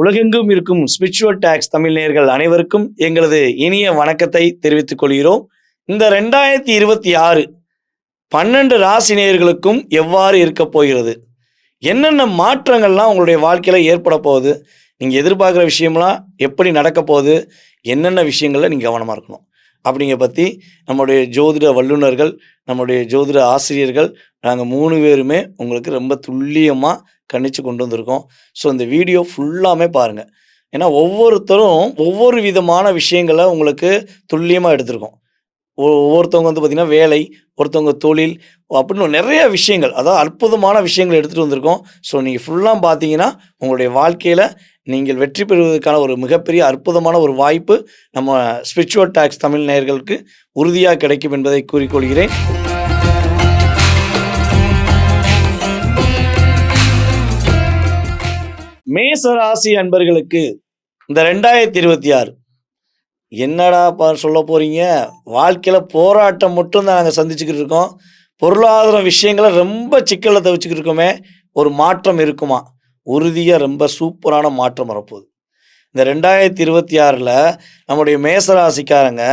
உலகெங்கும் இருக்கும் spiritual tax Tamil நேயர்கள் அனைவருக்கும் எங்களது இனிய வணக்கத்தை தெரிவித்துக் கொள்கிறோம். இந்த ரெண்டாயிரத்தி இருபத்தி ஆறு பன்னெண்டு ராசி நேயர்களுக்கும் எவ்வாறு இருக்க போகிறது? என்னென்ன மாற்றங்கள்லாம் உங்களுடைய வாழ்க்கையில் ஏற்பட போகுது? நீங்கள் எதிர்பார்க்குற விஷயம்லாம் எப்படி நடக்க போகுது? என்னென்ன விஷயங்களில் நீங்கள் கவனமாக இருக்கணும்? அப்படிங்க பற்றி நம்முடைய ஜோதிட வல்லுநர்கள் நம்முடைய ஜோதிட ஆசிரியர்கள் நாங்கள் மூணு பேருமே உங்களுக்கு ரொம்ப துல்லியமாக கணிச்சு கொண்டு வந்திருக்கோம். ஸோ இந்த வீடியோ ஃபுல்லாமே பாருங்கள் ஏன்னா ஒவ்வொருத்தரும் ஒவ்வொரு விதமான விஷயங்களை உங்களுக்கு துல்லியமாக எடுத்திருக்கோம். ஒவ்வொருத்தவங்க வந்து பார்த்திங்கன்னா வேலை ஒருத்தவங்க தொழில் அப்படின்னு நிறைய விஷயங்கள். அதாவது அற்புதமான விஷயங்கள் எடுத்துகிட்டு வந்திருக்கோம். ஸோ நீங்கள் ஃபுல்லாக பார்த்தீங்கன்னா உங்களுடைய வாழ்க்கையில் நீங்கள் வெற்றி பெறுவதற்கான ஒரு மிகப்பெரிய அற்புதமான ஒரு வாய்ப்பு நம்ம ஸ்பிரிச்சுவல் டாக்ஸ் தமிழ் நேயர்களுக்கு உறுதியாக கிடைக்கும் என்பதை கூறிக்கொள்கிறேன். மேசராசி அன்பர்களுக்கு இந்த ரெண்டாயிரத்தி இருபத்தி ஆறு என்னடா பா சொல்ல போறீங்க? வாழ்க்கையில் போராட்டம் மட்டும் தான் நாங்கள் சந்திச்சுக்கிட்டு இருக்கோம். பொருளாதார விஷயங்களை ரொம்ப சிக்கலில் தவிச்சுக்கிட்டு இருக்கோமே. ஒரு மாற்றம் இருக்குமா? உறுதியாக ரொம்ப சூப்பரான மாற்றம் வரப்போகுது. இந்த ரெண்டாயிரத்தி இருபத்தி ஆறில் நம்முடைய மேசராசிக்காரங்க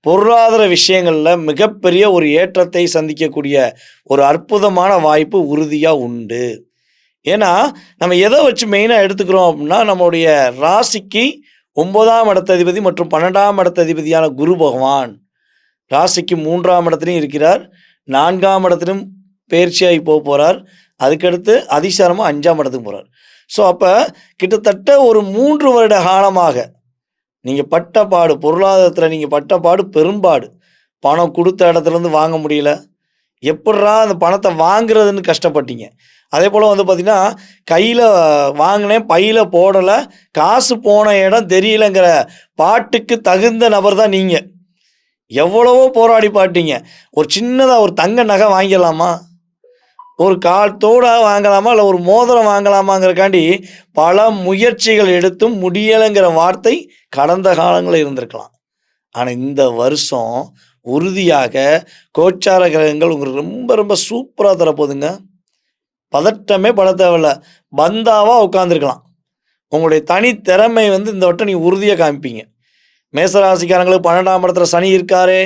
பொருளாதார விஷயங்களில் மிகப்பெரிய ஒரு ஏற்றத்தை சந்திக்கக்கூடிய ஒரு அற்புதமான வாய்ப்பு உறுதியாக உண்டு. ஏன்னா நம்ம எதை வச்சு மெயினாக எடுத்துக்கிறோம் அப்படின்னா நம்மளுடைய ராசிக்கு ஒன்பதாம் இடத்ததிபதி மற்றும் பன்னெண்டாம் இடத்ததிபதியான குரு பகவான். ராசிக்கு மூன்றாம் இடத்துலையும் இருக்கிறார். நான்காம் இடத்திலும் பயிற்சியாகி போக போகிறார் அதுக்கடுத்து அதிசாரமாக அஞ்சாம் இடத்துக்கு போகிறார் ஸோ அப்போ கிட்டத்தட்ட ஒரு மூன்று வருட காலமாக நீங்கள் பட்டப்பாடு பொருளாதாரத்தில் நீங்கள் பட்டப்பாடு பெரும்பாடு. பணம் கொடுத்த இடத்துலேருந்து வாங்க முடியல. எப்படா அந்த பணத்தை வாங்குறதுன்னு கஷ்டப்பட்டீங்க. அதே போல் வந்து பார்த்திங்கன்னா கையில் வாங்கினேன் பையில் போடலை காசு போன இடம் தெரியலங்கிற பாட்டுக்கு தகுந்த நபர் தான் நீங்கள் எவ்வளவோ போராடி பாட்டீங்க ஒரு சின்னதாக ஒரு தங்க நகை வாங்கிடலாமா? ஒரு கால் வாங்கலாமா? இல்லை ஒரு மோதிரம் வாங்கலாமாங்கிறக்காண்டி பல முயற்சிகள் எடுத்தும் முடியலைங்கிற வார்த்தை கடந்த காலங்களில் இருந்திருக்கலாம். ஆனால் இந்த வருஷம் உறுதியாக கோச்சார கிரகங்கள் உங்களுக்கு ரொம்ப ரொம்ப சூப்பராக தரப்போகுதுங்க. பதட்டமே பட தேவையில்ல. பந்தாவாக உட்காந்துருக்கலாம் உங்களுடைய தனி திறமை வந்து இந்த வட்டம் நீங்கள் உறுதியாக காமிப்பீங்க. மேசராசிக்காரங்களுக்கு பன்னெண்டாம் இடத்துல சனி இருக்காரே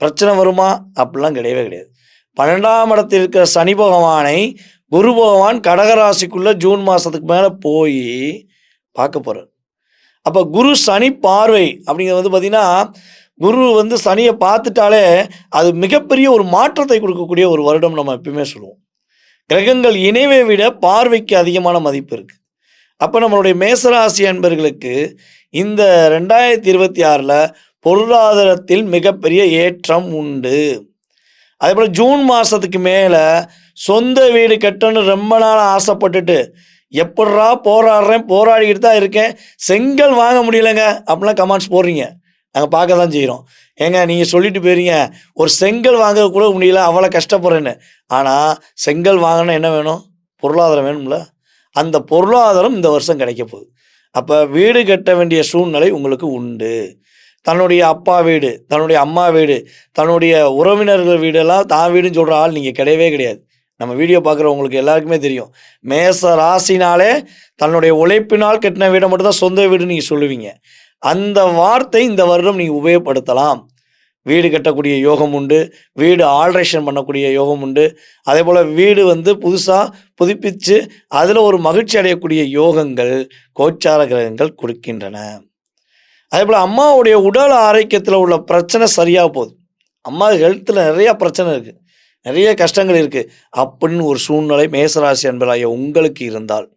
பிரச்சனை வருமா? அப்படிலாம் கிடையவே கிடையாது. பன்னெண்டாம் இடத்தில் இருக்கிற சனி பகவானை குரு பகவான் கடகராசிக்குள்ளே ஜூன் மாதத்துக்கு மேலே போய் பார்க்க போகிறார் அப்போ குரு சனி பார்வை அப்படிங்கிறது வந்து பார்த்திங்கன்னா குரு வந்து சனியை பார்த்துட்டாலே அது மிகப்பெரிய ஒரு மாற்றத்தை கொடுக்கக்கூடிய ஒரு வருடம் நம்ம எப்பயுமே சொல்லுவோம். கிரகங்கள் இணைவை விட பார்வைக்கு அதிகமான மதிப்பு இருக்குது அப்போ நம்மளுடைய மேசராசி அன்பர்களுக்கு இந்த ரெண்டாயிரத்தி இருபத்தி ஆறில் பொருளாதாரத்தில் மிகப்பெரிய ஏற்றம் உண்டு. அதே போல் ஜூன் மாதத்துக்கு மேலே சொந்த வீடு கட்டணும்னு ரொம்ப நாள் ஆசைப்பட்டுட்டு எப்பட்றா போராடுறேன் போராடிக்கிட்டு தான் இருக்கேன் செங்கல் வாங்க முடியலைங்க அப்படிலாம் கமெண்ட்ஸ் போடுறீங்க. நாங்கள் பார்க்க தான் செய்கிறோம் ஏங்க நீங்கள் சொல்லிட்டு போயிருங்க. ஒரு செங்கல் வாங்க கூட முடியல அவ்வளோ கஷ்டப்படுறேன்னு. ஆனால் செங்கல் வாங்கினா என்ன வேணும்? பொருளாதாரம் வேணும்ல. அந்த பொருளாதாரம் இந்த வருஷம் கிடைக்க போகுது. அப்போ வீடு கட்ட வேண்டிய சூழ்நிலை உங்களுக்கு உண்டு. தன்னுடைய அப்பா வீடு தன்னுடைய அம்மா வீடு தன்னுடைய உறவினர்கள் வீடெல்லாம் தான் வீடுன்னு சொல்கிற ஆள் நீங்கள் கிடையவே கிடையாது. நம்ம வீடியோ பார்க்குறவங்களுக்கு எல்லாருக்குமே தெரியும். மேச ராசினாலே தன்னுடைய உழைப்பினால் கட்டின வீடை மட்டும் தான் சொந்த வீடுன்னு நீங்கள் சொல்லுவீங்க. அந்த வார்த்தை இந்த வருடம் நீங்கள் உபயோகப்படுத்தலாம். வீடு கட்டக்கூடிய யோகம் உண்டு. வீடு ஆல்ட்ரேஷன் பண்ணக்கூடிய யோகம் உண்டு. அதே போல் வீடு வந்து புதுசாக புதுப்பித்து அதில் ஒரு மகிழ்ச்சி அடையக்கூடிய யோகங்கள் கோச்சார கிரகங்கள் கொடுக்கின்றன. அதே போல் அம்மாவுடைய உடல் ஆரோக்கியத்தில் உள்ள பிரச்சனை சரியாக போகுது. அம்மா ஹெல்த்தில் நிறையா பிரச்சனை இருக்குது நிறைய கஷ்டங்கள் இருக்குது அப்படின்னு ஒரு சூழ்நிலை மேசராசி அன்பராய உங்களுக்கு இருந்தால்.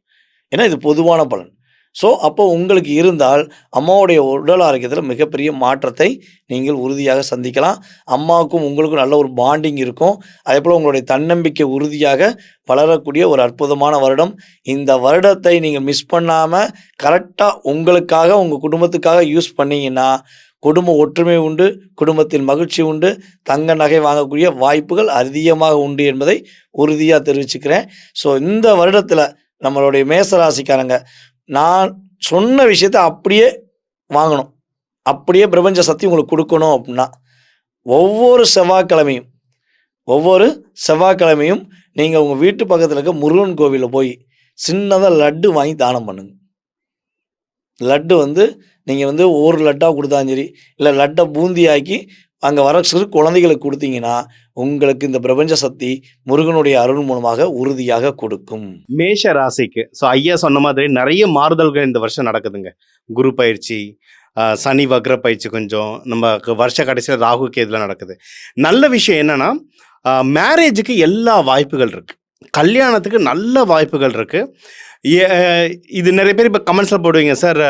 ஏன்னா இது பொதுவான பலன். ஸோ அப்போ உங்களுக்கு இருந்தால் அம்மாவுடைய உடல் ஆரோக்கியத்தில் மிகப்பெரிய மாற்றத்தை நீங்கள் உறுதியாக சந்திக்கலாம். அம்மாவுக்கும் உங்களுக்கும் நல்ல ஒரு பாண்டிங் இருக்கும். அதே போல் உங்களுடைய தன்னம்பிக்கை உறுதியாக வளரக்கூடிய ஒரு அற்புதமான வருடம். இந்த வருடத்தை நீங்கள் மிஸ் பண்ணாமல் கரெக்டாக உங்களுக்காக உங்கள் குடும்பத்துக்காக யூஸ் பண்ணிங்கன்னா குடும்ப ஒற்றுமை உண்டு குடும்பத்தில் மகிழ்ச்சி உண்டு தங்க நகை வாங்கக்கூடிய வாய்ப்புகள் அதிகமாக உண்டு என்பதை உறுதியாக தெரிவிச்சுக்கிறேன். ஸோ இந்த வருடத்தில் நம்மளுடைய மேசராசிக்காரங்க நான் சொன்ன விஷயத்த அப்படியே வாங்கணும். அப்படியே பிரபஞ்ச சக்தி உங்களுக்கு கொடுக்கணும் அப்படின்னா ஒவ்வொரு செவ்வாய்க்கிழமையும் ஒவ்வொரு செவ்வாய்க்கிழமையும் நீங்கள் உங்கள் வீட்டு பக்கத்தில் இருக்க முருகன் கோவிலில் போய் சின்னதாக லட்டு வாங்கி தானம் பண்ணுங்க. லட்டு வந்து நீங்கள் வந்து ஒரு லட்டாக கொடுத்தாலும் சரி இல்லை லட்டை பூந்தியாக்கி அங்கே வர சிறு குழந்தைகளுக்கு கொடுத்தீங்கன்னா உங்களுக்கு இந்த பிரபஞ்ச சக்தி முருகனுடைய அருள் மூலமாக உறுதியாக கொடுக்கும். மேஷ ராசிக்கு ஸோ ஐயா சொன்ன மாதிரி நிறைய மாறுதல்கள் இந்த வருஷம் நடக்குதுங்க. குரு பயிற்சி சனி வக்ர பயிற்சி கொஞ்சம் நம்ம வருஷ கடைசியில் ராகு கேதுல நடக்குது. நல்ல விஷயம் என்னன்னா மேரேஜுக்கு எல்லா வாய்ப்புகள் இருக்குது கல்யாணத்துக்கு நல்ல வாய்ப்புகள் இருக்குது இது நிறைய பேர் இப்போ கமெண்ட்ஸில் போடுவீங்க சார்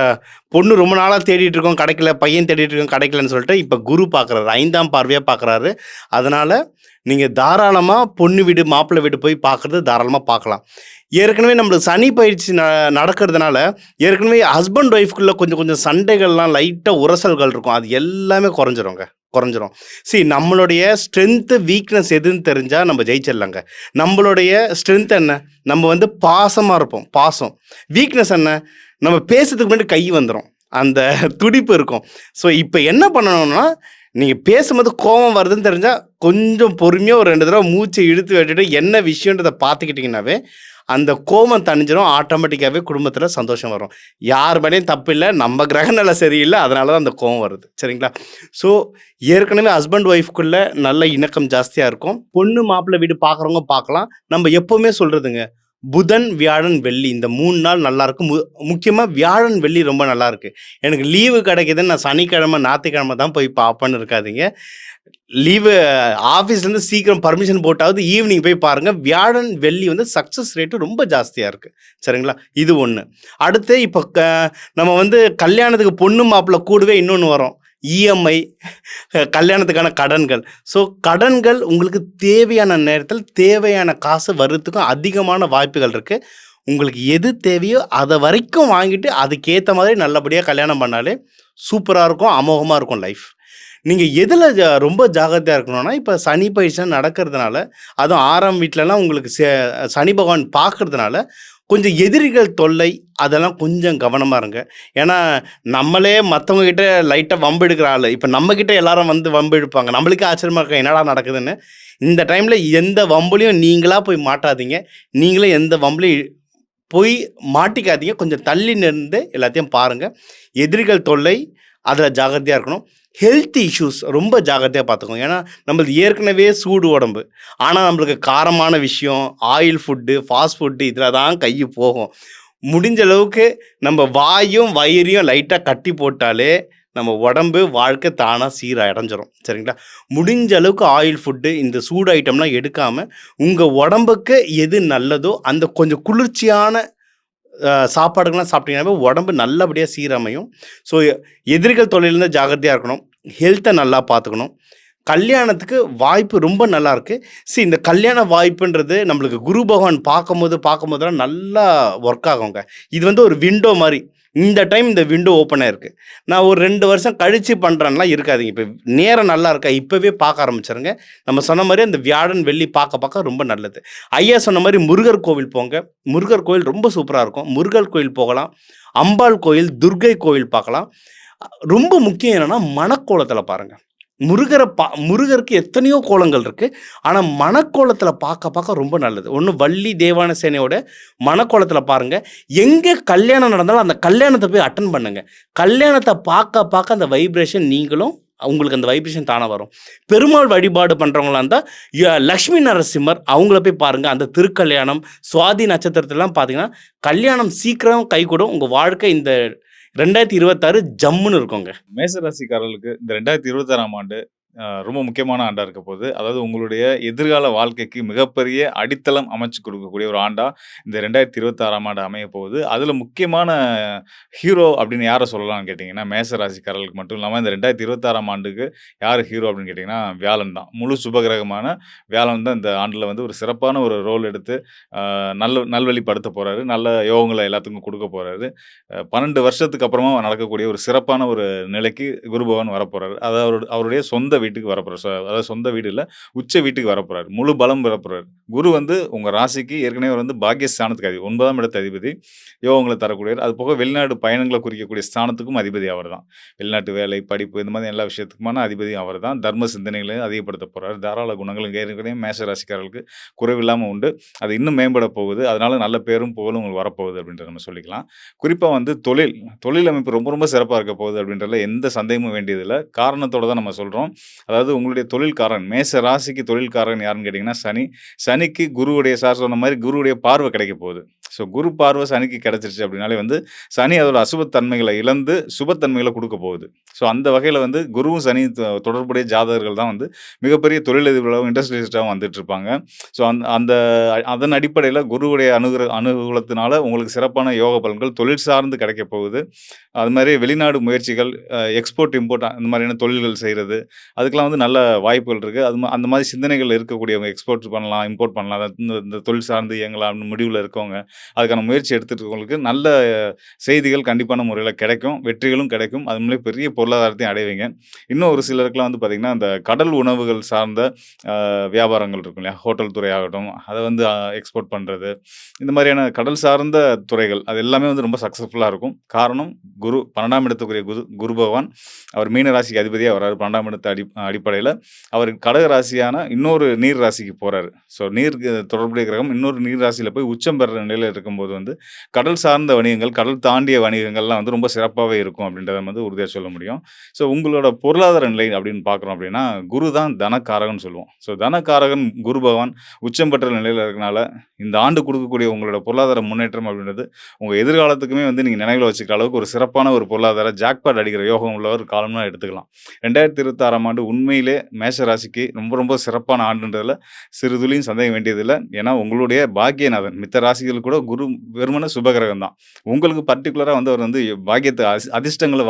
பொண்ணு ரொம்ப நாளாக தேடிட்டு இருக்கோம் கிடைக்கல பையன் தேடிட்டு இருக்கோம் கிடைக்கலன்னு சொல்லிட்டு இப்போ குரு பார்க்குறாரு ஐந்தாம் பார்வையாக பார்க்குறாரு அதனால் நீங்கள் தாராளமாக பொண்ணு வீடு மாப்பிள்ளை வீடு போய் பார்க்குறது தாராளமாக பார்க்கலாம் ஏற்கனவே நம்மளுக்கு சனி பயிற்சி ந நடக்கிறதுனால ஏற்கனவே ஹஸ்பண்ட் ஒய்ஃப்குள்ளே கொஞ்சம் கொஞ்சம் சண்டைகள்லாம் லைட்டாக உரசல்கள் இருக்கும். அது எல்லாமே குறைஞ்சிருங்க குறைஞ்சிரும். சி நம்மளுடைய ஸ்ட்ரென்த்து வீக்னஸ் எதுன்னு தெரிஞ்சால் நம்ம ஜெயிச்சிடலாங்க. நம்மளுடைய ஸ்ட்ரென்த் என்ன? நம்ம வந்து பாசமாக இருப்போம். பாசம். வீக்னஸ் என்ன? நம்ம பேசுறதுக்கு முன்னாடி கை வந்துடும் அந்த துடிப்பு இருக்கும். ஸோ இப்போ என்ன பண்ணணும்னா நீங்கள் பேசும்போது கோபம் வருதுன்னு தெரிஞ்சால் கொஞ்சம் பொறுமையாக ஒரு ரெண்டு தடவை மூச்சை இழுத்து விட்டுட்டு என்ன விஷயன்றதை பார்த்துக்கிட்டிங்கனாவே அந்த கோபம் தணிஞ்சிடும் ஆட்டோமேட்டிக்காகவே குடும்பத்தில் சந்தோஷம் வரும். யார் மேலேயும் தப்பு இல்லை நம்ம கிரகநிலை சரியில்லை அதனால தான் அந்த கோபம் வருது. சரிங்களா? ஸோ ஏற்கனவே ஹஸ்பண்ட் ஒய்ஃப்குள்ளே நல்ல இணக்கம் ஜாஸ்தியாக இருக்கும். பொண்ணு மாப்பிள்ளை வீடு பார்க்குறவங்க பார்க்கலாம் நம்ம எப்போவுமே சொல்கிறதுங்க புதன் வியாழன் வெள்ளி. இந்த மூணு நாள் நல்லாயிருக்கும் மு முக்கியமாக வியாழன் வெள்ளி ரொம்ப நல்லாயிருக்கு எனக்கு லீவு கிடைக்குதுன்னு நான் சனிக்கிழமை ஞாயிற்றுக்கிழமை தான் போய் பார்ப்பேன்னு இருக்காதீங்க. லீவு ஆஃபீஸ்லேருந்து சீக்கிரம் பர்மிஷன் போட்டாவது ஈவினிங் போய் பாருங்கள் வியாழன் வெள்ளி வந்து சக்ஸஸ் ரேட்டு ரொம்ப ஜாஸ்தியாக இருக்குது சரிங்களா? இது ஒன்று அடுத்து இப்போ க நம்ம வந்து கல்யாணத்துக்கு பொண்ணு மாப்பிள்ளை கூடவே இன்னொன்று வரும். இஎம்ஐ கல்யாணத்துக்கான கடன்கள். ஸோ கடன்கள் உங்களுக்கு தேவையான நேரத்தில் தேவையான காசு வர்றதுக்கும் அதிகமான வாய்ப்புகள் இருக்குது உங்களுக்கு எது தேவையோ அதை வரைக்கும் வாங்கிட்டு அதுக்கேற்ற மாதிரி நல்லபடியாக கல்யாணம் பண்ணாலே சூப்பராக இருக்கும் அமோகமாக இருக்கும் லைஃப் நீங்கள் எதில் ஜா ரொம்ப ஜாகிரதையாக இருக்கணும்னா இப்போ சனி பயிற்சி நடக்கிறதுனால அதுவும் ஆறாம் வீட்டிலலாம் உங்களுக்கு சே- சனி பகவான் பார்க்கறதுனால கொஞ்சம் எதிரிகள் தொல்லை அதெல்லாம் கொஞ்சம் கவனமாக இருங்க. ஏன்னா நம்மளே மற்றவங்கக்கிட்ட லைட்டாக வம்பு எடுக்கிற ஆள். இப்போ நம்மக்கிட்ட எல்லாரும் வந்து வம்பு எடுப்பாங்க. நம்மளுக்கே ஆச்சரியமாக இருக்கும் என்னடா நடக்குதுன்னு? இந்த டைமில் எந்த வம்புலையும் நீங்களாக போய் மாட்டாதீங்க. நீங்களே எந்த வம்புலையும் போய் மாட்டிக்காதீங்க. கொஞ்சம் தள்ளி நின்று எல்லாத்தையும் பாருங்கள் எதிரிகள் தொல்லை அதில் ஜாகிரதையாக இருக்கணும். ஹெல்த் இஷ்யூஸ் ரொம்ப ஜாகிரதையாக பார்த்துக்கோங்க. ஏன்னா நம்மளது ஏற்கனவே சூடு உடம்பு. ஆனால் நம்மளுக்கு காரமான விஷயம் ஆயில் ஃபுட்டு ஃபாஸ்ட் ஃபுட்டு இதில் தான் கை போகும். முடிஞ்ச அளவுக்கு நம்ம வாயும் வயிறையும் லைட்டாக கட்டி போட்டாலே நம்ம உடம்பு வாழ்க்கை தானாக சீராக அடைஞ்சிரும் சரிங்களா? முடிஞ்ச அளவுக்கு ஆயில் ஃபுட்டு இந்த சூடு ஐட்டம்லாம் எடுக்காமல் உங்கள் உடம்புக்கு எது நல்லதோ அந்த கொஞ்சம் குளிர்ச்சியான சாப்பாடுகள்லாம் சாப்பிட்டீங்கன்னாவே உடம்பு நல்லபடியாக சீரமையும். ஸோ எதிரிகள் தொழிலேருந்து ஜாகிரதையாக இருக்கணும். ஹெல்த்தை நல்லா பார்த்துக்கணும். கல்யாணத்துக்கு வாய்ப்பு ரொம்ப நல்லா இருக்குது சரி இந்த கல்யாண வாய்ப்புன்றது நம்மளுக்கு குரு பகவான் பார்க்கும்போது பார்க்கும்போதெல்லாம் நல்லா ஒர்க் ஆகுங்க. இது வந்து ஒரு விண்டோ மாதிரி. இந்த டைம் இந்த விண்டோ ஓப்பனாக இருக்குது நான் ஒரு ரெண்டு வருஷம் கழிச்சு பண்ணுறேன்லாம் இருக்காதுங்க. இப்போ நேரம் நல்லா இருக்கா? இப்போவே பார்க்க ஆரம்பிச்சிருங்க. நம்ம சொன்ன மாதிரி அந்த வியாழன் வெள்ளி பார்க்க பார்க்க ரொம்ப நல்லது. ஐயா சொன்ன மாதிரி முருகர் கோவில் போங்க. முருகர் கோவில் ரொம்ப சூப்பராக இருக்கும். முருகர் கோவில் போகலாம். அம்பாள் கோயில் துர்கை கோவில் பார்க்கலாம். ரொம்ப முக்கியம் என்னன்னா மணக்கோலத்தில் பாருங்கள் முருகரை பா முருகருக்கு எத்தனையோ கோலங்கள் இருக்குது ஆனால் மணக்கோலத்தில் பார்க்க பார்க்க ரொம்ப நல்லது. ஒன்று வள்ளி தேவான சேனையோட மணக்கோலத்தில் பாருங்கள் எங்கே கல்யாணம் நடந்தாலும் அந்த கல்யாணத்தை போய் அட்டன் பண்ணுங்கள் கல்யாணத்தை பார்க்க பார்க்க அந்த வைப்ரேஷன் நீங்களும் உங்களுக்கு அந்த வைப்ரேஷன் தானே வரும். பெருமாள் வழிபாடு பண்ணுறவங்களா இருந்தால் லக்ஷ்மி நரசிம்மர் அவங்கள போய் பாருங்கள் அந்த திருக்கல்யாணம் சுவாதி நட்சத்திரத்திலாம் பார்த்தீங்கன்னா கல்யாணம் சீக்கிரம் கைகூடும். உங்கள் வாழ்க்கை இந்த ரெண்டாயிரத்தி இருபத்தாறு ஜம்முன்னு இருக்கோங்க. மேசராசிக்காரர்களுக்கு இந்த ரெண்டாயிரத்தி இருபத்தாறாம் ஆண்டு ரொம்ப முக்கியமான ஆண்டா இருக்க போகுது. அதாவது உங்களுடைய எதிர்கால வாழ்க்கைக்கு மிகப்பெரிய அடித்தளம் அமைச்சு கொடுக்கக்கூடிய ஒரு ஆண்டா இந்த ரெண்டாயிரத்தி இருபத்தாறாம் ஆண்டு அமைய போகுது. அதில் முக்கியமான ஹீரோ அப்படின்னு யாரை சொல்லலாம்னு கேட்டிங்கன்னா மேசராசிக்காரர்களுக்கு மட்டும் இல்லாமல் இந்த ரெண்டாயிரத்தி இருபத்தாறாம் ஆண்டுக்கு யார் ஹீரோ அப்படின்னு கேட்டிங்கன்னா வியாழன் தான். முழு சுபகிரகமான வியாழன் தான் இந்த ஆண்டில் வந்து ஒரு சிறப்பான ஒரு ரோல் எடுத்து நல்ல நல்வழிப்படுத்த போகிறாரு நல்ல யோகங்களை எல்லாத்துக்கும் கொடுக்க போகிறாரு பன்னெண்டு வருஷத்துக்கு அப்புறமா நடக்கக்கூடிய ஒரு சிறப்பான ஒரு நிலைக்கு குருபவன் வரப்போகிறாரு அது அவரோட அவருடைய சொந்த வீட்டுக்கு வரப்போகிறார் அதாவது சொந்த வீடு இல்லை உச்ச வீட்டுக்கு வரப்போகிறார் முழு பலம் வரப்போகிறார் குரு வந்து உங்கள் ராசிக்கு ஏற்கனவே வந்து வந்து பாக்கியஸ்தானத்துக்கு அதிபதி. ஒன்பதாம் இடத்து அதிபதி. யோகங்களை தரக்கூடியவர். அது போக வெளிநாடு பயணங்களை குறிக்கக்கூடிய ஸ்தானத்துக்கும் அதிபதி அவர் தான் வெளிநாட்டு வேலை, படிப்பு இந்த மாதிரி எல்லா விஷயத்துக்குமான அதிபதியும் அவர்தான். தர்ம சிந்தனைகளையும் அதிகப்படுத்த போகிறார் தாராள குணங்களும் ஏற்கனவே மேச ராசிக்காரர்களுக்கு குறைவில்லாமல் உண்டு. அது இன்னும் மேம்பட போகுது. அதனால் நல்ல பேரும், புகழும் உங்களுக்கு வரப்போகுது அப்படின்றத நம்ம சொல்லிக்கலாம். குறிப்பாக வந்து தொழில், தொழில் அமைப்பு ரொம்ப ரொம்ப சிறப்பாக இருக்க போகுது அப்படின்றதுல எந்த சந்தேகமும் வேண்டியதில்லை காரணத்தோட தான் நம்ம சொல்கிறோம் அதாவது உங்களுடைய தொழில்காரன் மேச ராசிக்கு தொழில்காரன் யாருன்னு கேட்டீங்கன்னா சனி. சனிக்கு குருவுடைய சார் சொன்ன மாதிரி குருவுடைய பார்வை கிடைக்க போகுது. ஸோ குரு பார்வை சனிக்கு கிடச்சிருச்சு அப்படின்னாலே வந்து சனி அதோட அசுபத்தன்மைகளை இழந்து சுபத்தன்மைகளை கொடுக்க போகுது. ஸோ அந்த வகையில் வந்து குருவும், சனி தொடர்புடைய ஜாதகர்கள் தான் வந்து மிகப்பெரிய தொழிலதிபர்களாகவும் இண்டஸ்ட்ரியலிஸ்டாகவும் வந்துட்டு இருப்பாங்க. ஸோ அந் அந்த அதன் அடிப்படையில் குருவுடைய அணுகிற அனுகூலத்தினால உங்களுக்கு சிறப்பான யோக பலன்கள் தொழில் சார்ந்து கிடைக்க போகுது. அது மாதிரி வெளிநாடு முயற்சிகள், எக்ஸ்போர்ட், இம்போர்ட் அந்த மாதிரியான தொழில்கள் செய்கிறது அதுக்கெலாம் வந்து நல்ல வாய்ப்புகள் இருக்குது அது அந்த மாதிரி சிந்தனைகள் இருக்கக்கூடியவங்க எக்ஸ்போர்ட் பண்ணலாம், இம்போர்ட் பண்ணலாம். இந்த இந்த தொழில் சார்ந்து இயங்கலாம்னு முடிவில் இருக்கவங்க, அதுக்கான முயற்சி எடுத்துகிட்டு இருக்கவங்களுக்கு நல்ல செய்திகள் கண்டிப்பான முறையில் கிடைக்கும். வெற்றிகளும் கிடைக்கும். அது மூலியம் பெரிய பொருளாதாரத்தையும் அடைவீங்க. இன்னும் ஒரு சிலருக்குலாம் வந்து பார்த்திங்கன்னா அந்த கடல் உணவுகள் சார்ந்த வியாபாரங்கள் இருக்கும் இல்லையா? ஹோட்டல் துறை ஆகட்டும், அதை வந்து எக்ஸ்போர்ட் பண்ணுறது இந்த மாதிரியான கடல் சார்ந்த துறைகள். அது எல்லாமே வந்து ரொம்ப சக்ஸஸ்ஃபுல்லாக இருக்கும். காரணம் குரு 12ஆம் இடத்துக்குரிய குரு குரு பகவான். அவர் மீன ராசிக்கு அதிபதியாக வர்றாரு. 12ஆம் இடத்து அடி அடிப்படையில் அவர் கடக ராசியான இன்னொரு நீர் ராசிக்கு போகிறார் ஸோ நீர் தொடர்புடைய கிரகம் இன்னொரு நீர் ராசியில் போய் உச்சம் பெறுற நிலையில் இருக்கும்போது வந்து, கடல் சார்ந்த வணிகங்கள், கடல் தாண்டிய வணிகங்கள்லாம் வந்து ரொம்ப சிறப்பாகவே இருக்கும் அப்படின்றத வந்து உறுதியாக சொல்ல முடியும். ஸோ உங்களோட பொருளாதார நிலை அப்படின்னு பார்க்குறோம் அப்படின்னா, குரு தான் தனக்காரகன் சொல்லுவோம். ஸோ தனக்காரகன் குரு பகவான் உச்சம் பெற்ற நிலையில் இருக்கனால, இந்த ஆண்டு கொடுக்கக்கூடிய உங்களோட பொருளாதார முன்னேற்றம் அப்படின்றது, உங்கள் எதிர்காலத்துக்குமே வந்து நீங்கள் நினைவில் வச்சுக்கிற அளவுக்கு ஒரு சிறப்பான ஒரு பொருளாதார ஜாக்பாட் அடிக்கிற யோகம் உள்ள ஒரு காலம்னா எடுத்துக்கலாம். 2026ஆம் ஆண்டு உண்மையிலே மேஷ ராசிக்கு ரொம்ப ரொம்ப சிறப்பான ஆண்டுன்றதில் சிறுதுளியும் சந்தேகம் வேண்டியதில்லை ஏன்னா உங்களுடைய பாக்கியநாதன். மித்த ராசிகள் கூட குரு வெறுமன சுபகிரகம் தான். உங்களுக்கு பர்ட்டிகுலரா வந்து அவர் வந்து பாக்கியத்தை அஸ்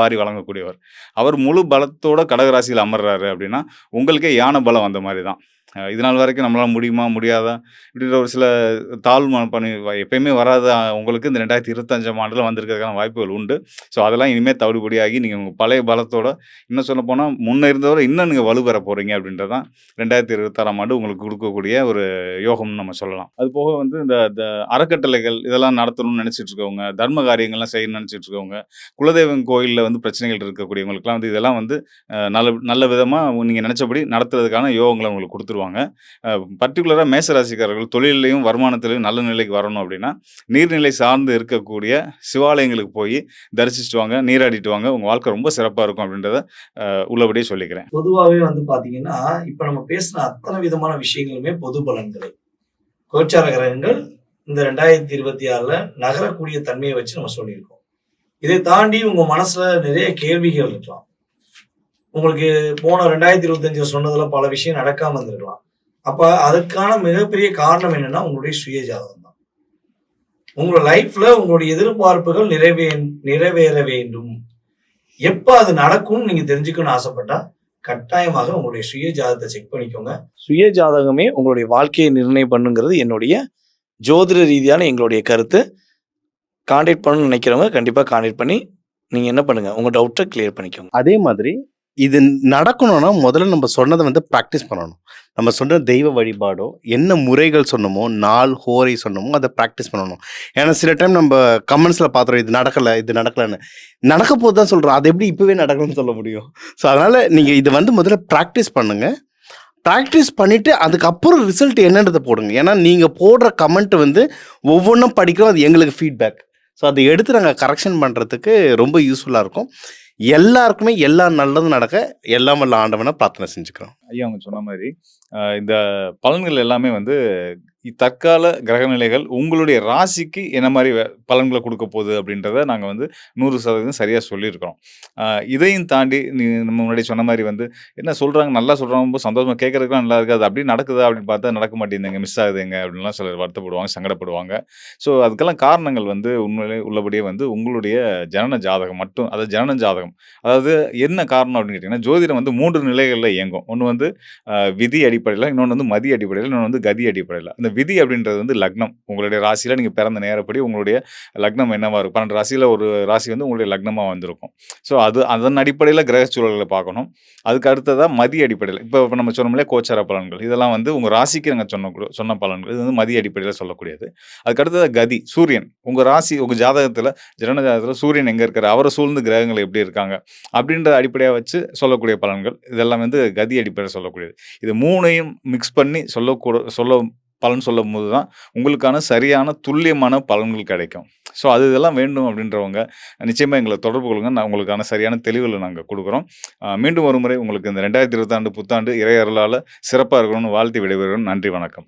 வாரி வழங்கக்கூடியவர். அவர் முழு பலத்தோட கடகராசியில் அமர்றாரு அப்படின்னா, உங்களுக்கே யான பலம் வந்த மாதிரி தான். இது நாள் வரைக்கும் நம்மளால் முடியுமா? முடியாதா? இப்படின்ற ஒரு சில தாழ்வு மனப்பான்மை எப்பயுமே வராத உங்களுக்கு இந்த ரெண்டாயிரத்தி இருபத்தஞ்சாம் ஆண்டில் வந்திருக்கிறதுக்கான வாய்ப்புகள் உண்டு. ஸோ அதெல்லாம் இனிமேல் தவிடுபடியாகி நீங்கள் உங்கள் பழைய பலத்தோட இன்னும் சொல்ல போனால் முன்னே விட இன்னும் நீங்கள் வலுப்பெற போகிறீங்க அப்படின்றது தான் 2026ஆம் ஆண்டு உங்களுக்கு கொடுக்கக்கூடிய ஒரு யோகம்னு நம்ம சொல்லலாம். அது போக வந்து இந்த அறக்கட்டளைகள் இதெல்லாம் நடத்தணும்னு நினச்சிட்டு இருக்கவங்க, தர்ம காரியங்கள்லாம் செய்யணும்னு நினச்சிட்டு இருக்கவங்க, குலதெய்வம் கோயிலில் வந்து பிரச்சனைகள் இருக்கக்கூடியவங்களுக்குலாம் வந்து இதெல்லாம் வந்து நல்ல நல்ல விதமாக நீங்கள் நினச்சபடி நடத்துறதுக்கான யோகங்களை உங்களுக்கு கொடுத்துருவாங்க சொல்லுவாங்க பர்ட்டிகுலரா மேசராசிக்காரர்கள் தொழிலையும் வருமானத்திலையும் நல்ல நிலைக்கு வரணும் அப்படின்னா, நீர்நிலை சார்ந்து இருக்கக்கூடிய சிவாலயங்களுக்கு போய் தரிசிச்சுட்டு வாங்க, நீராடிட்டு வாங்க. உங்க வாழ்க்கை ரொம்ப சிறப்பா இருக்கும் அப்படின்றத உள்ளபடியே சொல்லிக்கிறேன். பொதுவாவே வந்து பார்த்தீங்கன்னா, இப்ப நம்ம பேசின அத்தனை விதமான விஷயங்களுமே பொது பலன்கள். கோச்சார கிரகங்கள் இந்த 2026ல நகரக்கூடிய தன்மையை வச்சு நம்ம சொல்லியிருக்கோம். இதை தாண்டி உங்க மனசுல நிறைய கேள்விகள் இருக்கலாம். உங்களுக்கு போன 2025ல சொன்னதுல பல விஷயம் நடக்காம இருந்திருக்கலாம். அப்ப அதுக்கான மிகப்பெரிய காரணம் என்னன்னா, உங்களுடைய சுய ஜாதகம் தான். உங்களோட லைஃப்ல உங்களுடைய எதிர்பார்ப்புகள் நிறைவே நிறைவேற வேண்டும். எப்ப அது நடக்கும்னு நீங்க தெரிஞ்சுக்கணும்னு ஆசைப்பட்டா, கட்டாயமாக உங்களுடைய சுய ஜாதகத்த செக் பண்ணிக்கோங்க. சுய ஜாதகமே உங்களுடைய வாழ்க்கையை நிர்ணயம் பண்ணுங்கிறது என்னுடைய ஜோதிட ரீதியான எங்களுடைய கருத்து. கான்டாக்ட் பண்ணணும்னு நினைக்கிறவங்க கண்டிப்பா கான்டாக்ட் பண்ணி, நீங்க என்ன பண்ணுங்க, உங்க டவுட்ட கிளியர் பண்ணிக்கோங்க. அதே மாதிரி இது நடக்கணும்னா, முதல்ல நம்ம சொன்னதை வந்து ப்ராக்டிஸ் பண்ணணும். நம்ம சொன்ன தெய்வ வழிபாடோ, என்ன முறைகள் சொன்னோமோ, நாள், ஹோரை சொன்னோமோ, அதை ப்ராக்டிஸ் பண்ணணும். ஏன்னா சில டைம் நம்ம கமெண்ட்ஸில் பார்த்துறோம். இது நடக்கலை இது நடக்கலைன்னு நடக்க போது தான் சொல்கிறோம் அது எப்படி இப்போவே நடக்கணும்னு சொல்ல முடியும்? ஸோ அதனால் நீங்கள் இது வந்து முதல்ல ப்ராக்டிஸ் பண்ணுங்கள் ப்ராக்டிஸ் பண்ணிவிட்டு அதுக்கப்புறம் ரிசல்ட் என்னன்றதை போடுங்க. ஏன்னா நீங்கள் போடுற கமெண்ட் வந்து ஒவ்வொன்றும் படிக்கிறோம். அது எங்களுக்கு ஃபீட்பேக். ஸோ அதை எடுத்து நாங்கள் கரெக்ஷன் பண்ணுறதுக்கு ரொம்ப யூஸ்ஃபுல்லாக இருக்கும். எல்லாருக்குமே எல்லா நல்லதும் நடக்க எல்லாம் வல்ல ஆண்டவனை பிரார்த்தனை செஞ்சுக்கிறோம். ஐயா அவங்க சொன்ன மாதிரி இந்த பலன்கள் எல்லாமே வந்து தற்கால கிரகநிலைகள் உங்களுடைய ராசிக்கு என்ன மாதிரி வ கொடுக்க போகுது அப்படின்றத நாங்கள் வந்து நூறு சதவீதம் சரியாக சொல்லியிருக்கிறோம். இதையும் தாண்டி நீ நம்ம முன்னாடி சொன்ன மாதிரி வந்து, என்ன சொல்கிறாங்க நல்லா சொல்கிறாங்க ரொம்ப சந்தோஷமாக கேட்குறதுக்குலாம் நல்லா இருக்காது அது அப்படியே நடக்குதா அப்படின்னு பார்த்தா நடக்க மாட்டேங்குதுங்க, மிஸ் ஆகுதுங்க அப்படின்லாம் சிலர் வருத்தப்படுவாங்க, சங்கடப்படுவாங்க. ஸோ அதுக்கெல்லாம் காரணங்கள் வந்து உண்மையிலே உள்ளபடியே வந்து உங்களுடைய ஜனன ஜாதகம் மட்டும் அதாவது ஜனன ஜாதகம். அதாவது என்ன காரணம் அப்படின்னு கேட்டிங்கன்னா ஜோதிடம் வந்து மூன்று நிலைகளில் இயங்கும். ஒன்று வந்து வந்து விதி அடிப்படையில் இன்னொன்னு வந்து மதி அடிப்படையில் இன்னொன்று வந்து கதி அடிப்படையில் இந்த விதி அப்படின்றது வந்து லக்னம். உங்களுடைய ராசியில் நீங்கள் பிறந்த நேரப்படி உங்களுடைய லக்னம் என்னவாக இருக்கும். 12 ராசியில ஒரு ராசி வந்து உங்களுடைய லக்னமாக வந்திருக்கும். ஸோ அது அதன் அடிப்படையில் கிரக சூழல்கள பார்க்கணும். அதுக்கு அடுத்ததாக மதி அடிப்படையில் இப்போ இப்போ நம்ம சொன்னோம்லே கோச்சார பலன்கள். இதெல்லாம் வந்து உங்கள் ராசிக்கு நாங்கள் சொன்ன கூட சொன்ன பலன்கள். இது வந்து மதி அடிப்படையில் சொல்லக்கூடியது. அதுக்கு அடுத்தது கதி, சூரியன். உங்கள் ராசி உங்கள் ஜாதகத்தில் ஜன ஜாதகத்தில் சூரியன் எங்கே இருக்கிற அவரை சூழ்ந்து கிரகங்கள் எப்படி இருக்காங்க? அப்படின்ற அடிப்படையாக வச்சு சொல்லக்கூடிய பலன்கள். இதெல்லாம் வந்து கதி அடிப்படையில் சொல்லக்கூடியது. இது மூணையும் மிக்ஸ் பண்ணி சொல்லக்கூட சொல்ல பலன் சொல்லும்போது தான் உங்களுக்கான சரியான துல்லியமான பலன்கள் கிடைக்கும். ஸோ அது இதெல்லாம் வேண்டும் அப்படின்றவங்க நிச்சயமா எங்களை தொடர்பு கொள்ளுங்க. நான் உங்களுக்கான சரியான தெளிவில் நாங்கள் கொடுக்குறோம் மீண்டும் ஒரு முறை உங்களுக்கு இந்த 2020 புத்தாண்டு இறை சிறப்பாக இருக்கணும்னு வாழ்த்தி விடைபெறுகிறேன். நன்றி, வணக்கம்.